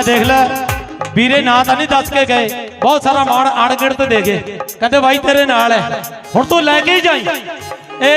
ਲੈ ਦੇਖ ਲੈ। ਵੀਰੇ ਨਾਂ ਤਾਂ ਨਹੀਂ ਦੱਸ ਕੇ ਗਏ। ਬਹੁਤ ਸਾਰਾ ਮਾਣ ਅਣਗਿਣਤ ਤੇ ਦੇ ਗਏ। ਕਹਿੰਦੇ ਬਾਈ ਤੇਰੇ ਨਾਲ ਹੈ ਹੁਣ ਤੂੰ ਲੈ ਕੇ ਹੀ ਜਾਈ। ਏ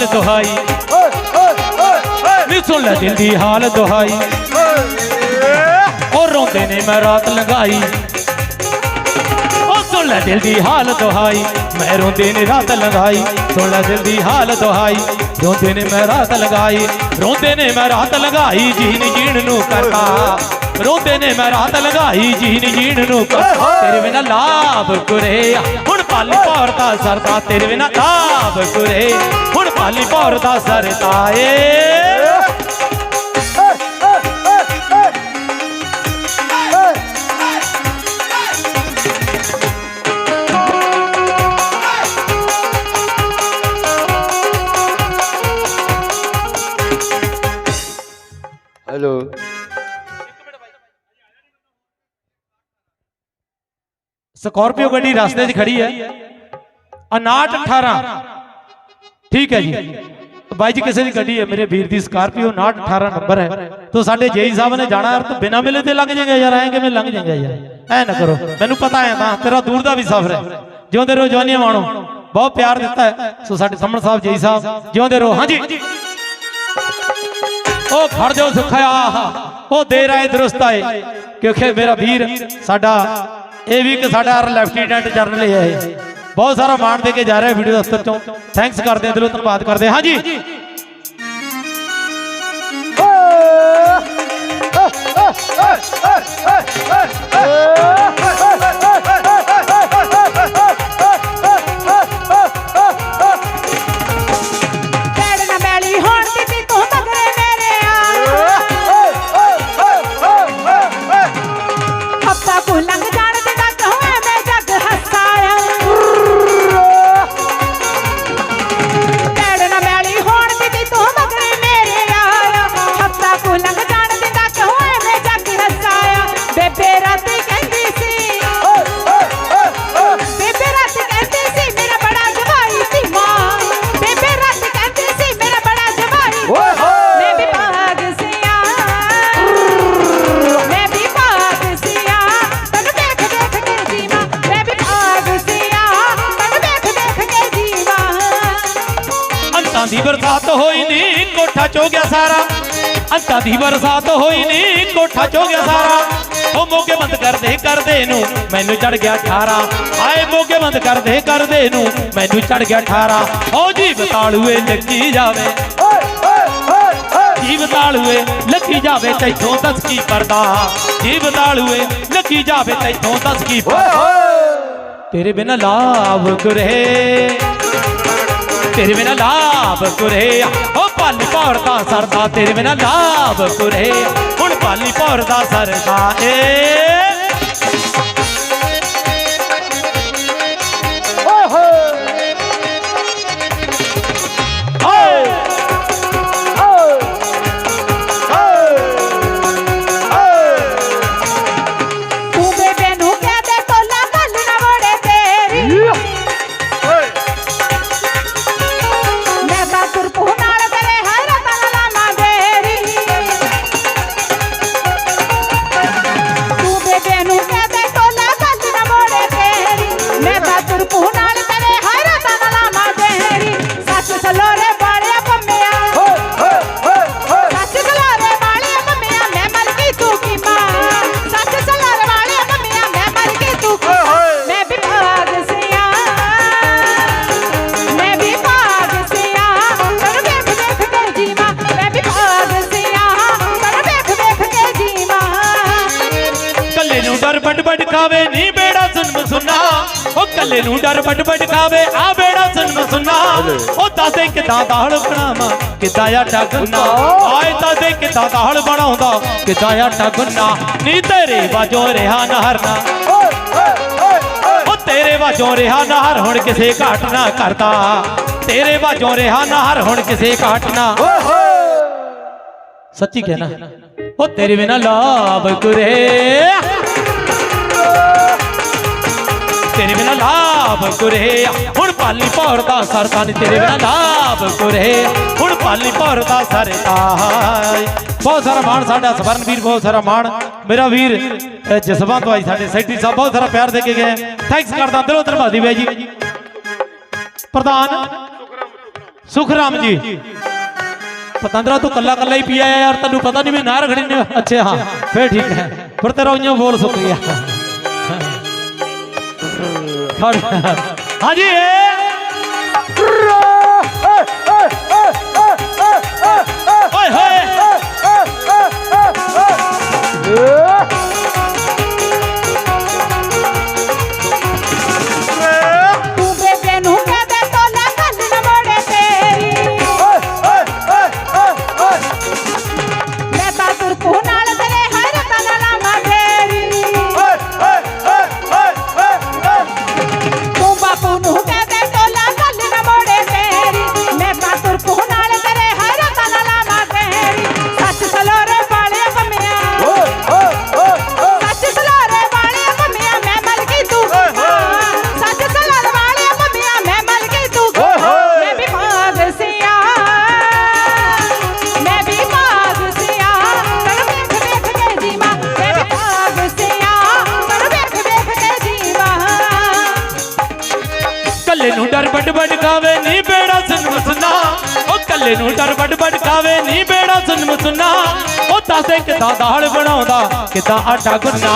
ਹਾਲ ਦੁਹਾਈ। ਨੀ ਸੁਣ ਲੈ ਦਿਲ ਦੀ ਹਾਲ ਦੁਹਾਈ। ਉਹ ਰੋਂਦੇ ਨੇ ਮੈਂ ਰਾਤ ਲੰਘਾਈ। ਉਹ ਸੁਣ ਲੈ ਦਿਲ ਦੀ ਹਾਲ ਦੁਹਾਈ। ਮੈਂ ਰੋਂਦੇ ਨੇ ਰਾਤ ਲੰਘਾਈ। ਸੁਣ ਲੈ ਦਿਲ ਦੀ ਹਾਲ ਦੁਹਾਈ। ਰੋਂਦੇ ਨੇ ਮੈਂ ਰਾਤ ਲੰਘਾਈ। ਰੋਂਦੇ ਨੇ ਮੈਂ ਰਾਤ ਲੰਘਾਈ, ਜੀਣ ਜੀਣ ਨੂੰ ਕਰਤਾ। ਰੋਂਦੇ ਨੇ ਮੈਂ ਰਾਤ ਲੰਘਾਈ, ਜੀਣ ਜੀਣ ਨੂੰ ਕਰਤਾ। ਤੇਰੇ ਬਿਨਾ ਲਾਭ ਕੁਰੇ ਹੁਣ ਪਾਲੀ ਭੌਰ ਦਾ ਸਰਦਾ ਤੇਰੇ ਬਿਨਾ ਲਾਭ ਕੁਰੇ ਹੁਣ ਪਾਲੀ ਭੌਰ ਦਾ ਸਰਦਾ ਏ ਹੈਲੋ ਸਕਾਰਪੀਓ ਗੱਡੀ ਰਸਤੇ 'ਚ ਖੜੀ ਹੈ। 59 18 ਠੀਕ ਹੈ ਜੀ। ਬਾਈ ਜੀ ਕਿਸੇ ਦੀ ਗੱਡੀ ਹੈ? ਮੇਰੇ ਵੀਰ ਦੀ ਸਕਾਰਪੀਓ 59 18 ਨੰਬਰ ਹੈ। ਤੋ ਸਾਡੇ ਜੇਈ ਸਾਹਿਬ ਨੇ ਜਾਣਾ ਯਾਰ ਤੂੰ ਬਿਨਾ ਮਿਲੇ ਤੇ ਲੰਘ ਜਾਏਗਾ ਯਾਰ ਐਂ ਕਿਵੇਂ ਲੰਘ ਜਾਏਗਾ ਯਾਰ? ਐ ਨਾ ਕਰੋ। ਮੈਨੂੰ ਪਤਾ ਹੈ ਤਾਂ ਤੇਰਾ ਦੂਰ ਦਾ ਵੀ ਸਫ਼ਰ ਹੈ। ਜਿਉਂਦੇ ਰਹੋ ਜਵਾਨੀਆਂ ਮਾਣੋ। ਬਹੁਤ ਪਿਆਰ ਦਿੱਤਾ ਹੈ। ਸੋ ਸਾਡੇ ਸਾਹਮਣੇ ਸਾਹਿਬ ਜੇਈ ਸਾਹਿਬ ਜਿਉਂਦੇ ਰਹੋ। ਹਾਂਜੀ। ਉਹ ਖੜ ਜਾਓ ਸੁਖਿਆ। ਉਹ ਦੇਰ ਆਏ ਦਰੁਸਤ ਆਏ। ਕਿਉਂਕਿ ਮੇਰਾ ਵੀਰ ਸਾਡਾ ਇਹ ਵੀ ਇੱਕ ਸਾਡਾ ਲੈਫਟੀਨੈਂਟ ਜਨਰਲ ਹੈ ਇਹ। ਬਹੁਤ ਸਾਰਾ ਮਾਣ ਦੇ ਕੇ ਜਾ ਰਿਹਾ ਵੀਡੀਓ ਦਫ਼ਤਰ ਚੋਂ। ਥੈਂਕਸ ਕਰਦੇ ਹਾਂ, ਦਿਲੋਂ ਧੰਨਵਾਦ ਕਰਦੇ ਹਾਂ। ਹਾਂਜੀ। ਭੈੜ ਅੰਤਾਂ ਦੀ ਬਰਸਾਤ ਹੋਈ ਨੀ, ਕੋਠਾ ਚੋ ਗਿਆ ਸਾਰਾ। ਅੰਤਾਂ ਦੀ ਬਰਸਾਤ ਹੋਈ ਨੀ, ਕੋਠਾ ਚੋ ਗਿਆ ਸਾਰਾ। ਉਹ ਮੋਗੇ ਬੰਦ ਕਰਦੇ ਕਰਦੇ ਨੂੰ ਮੈਨੂੰ ਚੜ ਗਿਆ 18 ਆਏ ਮੋਗੇ ਬੰਦ ਕਰਦੇ ਕਰਦੇ ਨੂੰ ਮੈਨੂੰ ਚੜ ਗਿਆ 18 ਉਹ ਜੀ ਬਤਾਲੂਏ ਲੱਗੀ ਜਾਵੇ। ਜੀ ਬਤਾਲੂਏ ਲੱਗੀ ਜਾਵੇ ਤੈਥੋਂ ਦੱਸ ਕੀ ਪਰਦਾ। ਜੀਵ ਤਾਲੂਏ ਲੱਗੀ ਜਾਵੇ ਤੈਥੋਂ ਦੱਸ ਕੀ ਪਰਦਾ। ਤੇਰੇ ਬਿਨਾ ਲਾਭ ਕੁਰੇ ਤੇਰੇ ਬਿਨਾ ਲਾਭ ਕੁਰੇ ਓ ਪਾਲੀ ਭੌਰ ਦਾ ਸਰਦਾ ਤੇਰੇ ਬਿਨਾ ਲਾਭ ਕੁਰੇ ਹੁਣ ਪਾਲੀ ਭੌਰ ਦਾ ਸਰਦਾ ਏ। ਜੀਵਾਂ ਕੱਲੇ ਬੇੜਾ ਸੁਨ ਸੁਨਾ ਉਹ ਕੱਲੇ ਨੂੰ ਡਰ ਵੱਡ ਵੱਡ ਖਾਵੇ ਆ ਬੇੜਾ ਸੁਣ। ਸੁਨਾ ਉਹ ਦੱਸੇ ਕਿਦਾਂ ਦਾਲ ਬਣਾਵਾਂ, ਕਿਦਾਂ ਆਟਾ ਗੁੰਨਾ ਆਏ ਦੱਸੇ ਕਿਦਾਂ ਦਾਲ ਬਣਾਉਂਦਾ, ਕਿਦਾਂ ਆਟਾ ਗੁੰਨਾ ਨੀ ਤੇਰੇ ਵਾਜੋ ਰਿਹਾ ਨਾ। ਉਹ ਤੇਰੇ ਵਾਜੋਂ ਰਿਹਾ ਨਾ ਹੁਣ ਕਿਸੇ ਘਾਟ ਨਾ ਕਰਦਾ। ਤੇਰੇ ਵਾਜੋਂ ਰਿਹਾ ਨਾ ਹੁਣ ਕਿਸੇ ਘਾਟ ਨਾ। ਸੱਚੀ ਕਹਿਣਾ, ਉਹ ਤੇਰੇ ਬਿਨਾ ਲਾਭ ਗੁਰੇ ਬਿਨਾ ਲਾਭ ਕੁਰੇ ਹੁਣ ਪਾਲੀ ਭੌਰ ਦਾ ਸਰਦਾ ਤੇਰੇ ਬਿਨਾ ਲਾਭ ਕੁਰੇ ਹੁਣ ਪਾਲੀ ਭੌਰ ਦਾ ਸਰਦਾ ਬਹੁਤ ਸਾਰਾ ਮਾਣ ਸਾਡਾ ਸਵਰਨ ਵੀਰ, ਬਹੁਤ ਸਾਰਾ ਮਾਣ। ਮੇਰਾ ਵੀਰ ਜਸਵੰਤ ਭਾਈ ਸਾਡੇ ਸੈਕਟਰੀ ਸਾਹਿਬ, ਬਹੁਤ ਸਾਰਾ ਪਿਆਰ ਦੇ ਕੇ ਗਏ। ਥੈਂਕਸ ਕਰਦਾ ਦਿਲੋਂ ਧੰਨਵਾਦੀ ਬਾਈ ਜੀ। ਪ੍ਰਧਾਨ ਸੁਖਰਾਮ ਜੀ। ਪਤੰਦਰਾ, ਤੂੰ ਕੱਲਾ ਕੱਲਾ ਹੀ ਪੀਆ ਯਾਰ, ਤੈਨੂੰ ਪਤਾ ਨਹੀਂ ਮੈਂ ਨਾ ਰਖੜੀ ਨੇ। ਅੱਛਾ, ਹਾਂ, ਫੇਰ ਠੀਕ ਹੈ। ਫਿਰ ਤੇਰਾ ਉਈਆਂ ਬੋਲ ਸੁੱਕ ਗਿਆ। ਹਾਂਜੀ ਇਹ ਓਏ ਹੋਏ ਕੱਲੇ ਨੂੰ ਡਰ ਵੱਡ ਨੀ ਬੇੜਾ ਸੁਨ ਸੁਨਾ ਉਹ ਕੱਲੇ ਨੂੰ ਡਰ ਵੱਡ ਵੱਡ ਖਾਵੇ ਨੀ ਬੇੜਾ ਸੁਨ ਸੁਨਾ ਉਹ ਦੱਸੇ ਕਿਦਾਂ ਦਾਲ ਬਣਾਉਂਦਾ, ਕਿਦਾਂ ਆਟਾ ਗੁੰਨਾ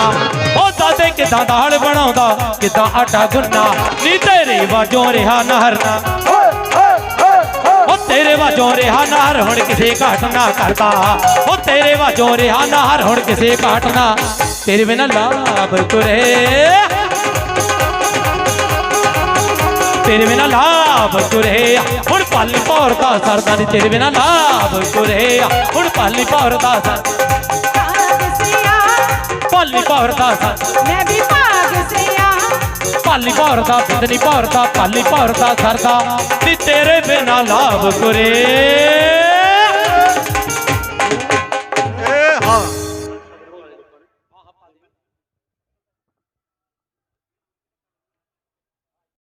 ਉਹ ਦੱਸੇ ਕਿਦਾਂ ਦਾਲ ਬਣਾਉਂਦਾ, ਕਿਦਾਂ ਆਟਾ ਗੁੰਨਾ ਨੀ ਤੇਰੇ ਵਾਜੋਂ ਰਿਹਾ ਨਹਰਨਾ ਉਹ ਤੇਰੇ ਵਾਜੋਂ ਰਿਹਾ ਨਹਰ, ਹੁਣ ਕਿਸੇ ਘਾਟ ਨਾ ਕਰਦਾ। ਉਹ ਤੇਰੇ ਵਾਜੋਂ ਰਿਹਾ ਨਹਰ, ਹੁਣ ਕਿਸੇ ਘਾਟ ਨਾ ਤੇਰੇ ਬਿਨਾ ਲਾਭ ਤੁਰੇ। ਤੇਰੇ ਬਿਨਾ ਲਾਭ ਤੁਰੇ ਹੁਣ ਪਾਲੀ ਭੌਰ ਦਾ ਸਰਦਾ ਨਹੀਂ ਤੇਰੇ ਬਿਨਾ ਲਾਭ ਤੁਰੇ ਹੁਣ ਪਾਲੀ ਭੌਰ ਦਾ ਸਰ ਪਾਲੀ ਭੌਰ ਦਾ ਸਰ ਮੈਂ ਵੀ ਭਾਗ ਸਿਆ ਪਾਲੀ ਭੌਰ ਦਾ ਬਿੰਦਨੀ ਭੌਰ ਦਾ ਪਾਲੀ ਭੌਰ ਦਾ ਸਰਦਾ ਨੀ ਤੇਰੇ ਬਿਨਾ ਲਾਭ ਤੁਰੇ